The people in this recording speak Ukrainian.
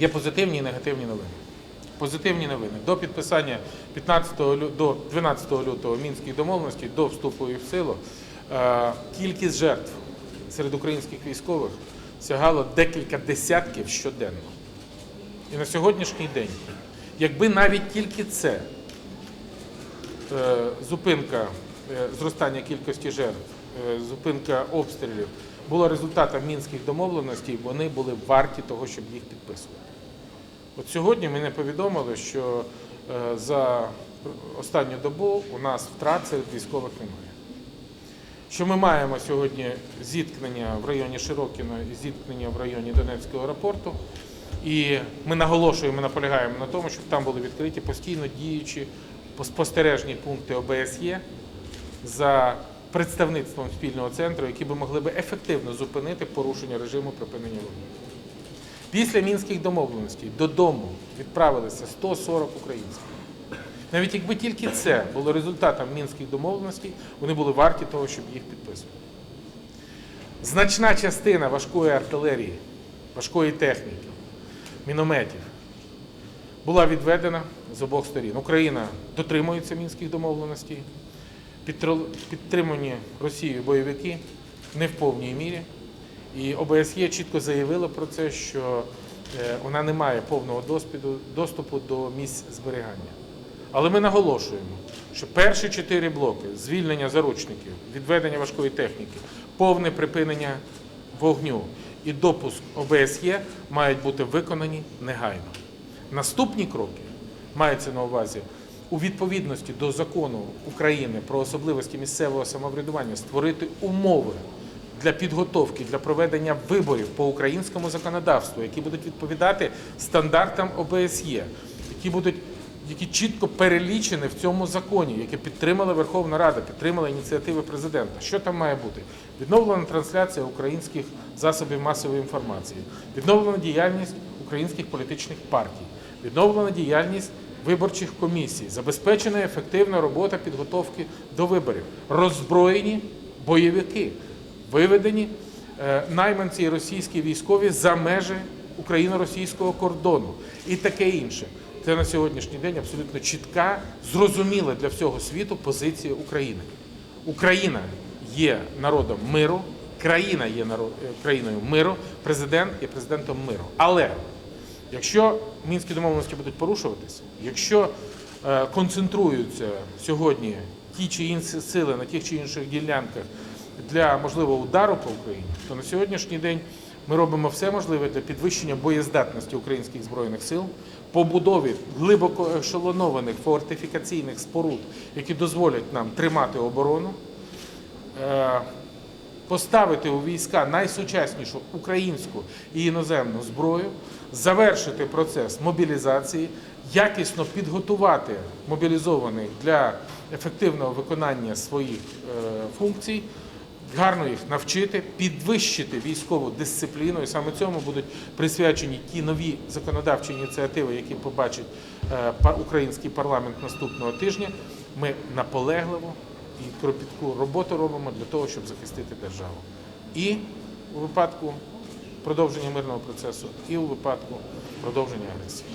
Є позитивні і негативні новини. Позитивні новини. До підписання 15 до 12 лютого мінських домовленостей, до вступу їх в силу, е, кількість жертв серед українських військових сягало декілька десятків щоденно. І на сьогоднішній день, якби навіть тільки це е, зупинка е, зростання кількості жертв, зупинка обстрілів була результатом мінських домовленостей, вони були варті того, щоб їх підписувати. От сьогодні мене повідомили, що е, за останню добу у нас втрат серед військових немає. Що ми маємо сьогодні зіткнення в районі Широкіно і зіткнення в районі Донецького аеропорту. І ми наголошуємо, наполягаємо на тому, щоб там були відкриті постійно діючі спостережні пункти ОБСЄ за представництвом спільного центру, які би могли би ефективно зупинити порушення режиму припинення вогню. Після мінських домовленостей додому відправилися 140 українців. Навіть якби тільки це було результатом мінських домовленостей, вони були варті того, щоб їх підписувати. Значна частина важкої артилерії, важкої техніки, мінометів була відведена з обох сторін. Україна дотримується мінських домовленостей, підтримані Росією бойовики не в повній мірі. І ОБСЄ чітко заявила про це, що е, вона не має повного доступу до місць зберігання. Але ми наголошуємо, що перші чотири блоки звільнення заручників, відведення важкої техніки, повне припинення вогню і допуск ОБСЄ мають бути виконані негайно. Наступні кроки маються на увазі у відповідності до закону України про особливості місцевого самоврядування створити умови для підготовки для проведення виборів по українському законодавству, які будуть відповідати стандартам ОБСЄ, які будуть які чітко перелічені в цьому законі, яке підтримала Верховна Рада, підтримала ініціативи президента. Що там має бути? Відновлена трансляція українських засобів масової інформації, відновлена діяльність українських політичних партій, відновлена діяльність виборчих комісій, забезпечена ефективна робота підготовки до виборів, роззброєні бойовики, виведені е, найманці і російські військові за межі україно-російського кордону і таке інше. Це на сьогоднішній день абсолютно чітка, зрозуміла для всього світу позиція України. Україна є народом миру, країна є народ, е, країною миру, президент є президентом миру. Але якщо мінські домовленості будуть порушуватися, якщо е, концентруються сьогодні ті чи інші сили на тих чи інших ділянках для можливого удару по Україні, то на сьогоднішній день ми робимо все можливе для підвищення боєздатності українських збройних сил, побудові глибоко ешелонованих фортифікаційних споруд, які дозволять нам тримати оборону, е, поставити у війська найсучаснішу українську і іноземну зброю, завершити процес мобілізації, якісно підготувати мобілізованих для ефективного виконання своїх е, функцій, гарно їх навчити, підвищити військову дисципліну, і саме цьому будуть присвячені ті нові законодавчі ініціативи, які побачить е, український парламент наступного тижня. Ми наполегливо і кропітку роботу робимо для того, щоб захистити державу. І у випадку продовження мирного процесу, і у випадку продовження агресії.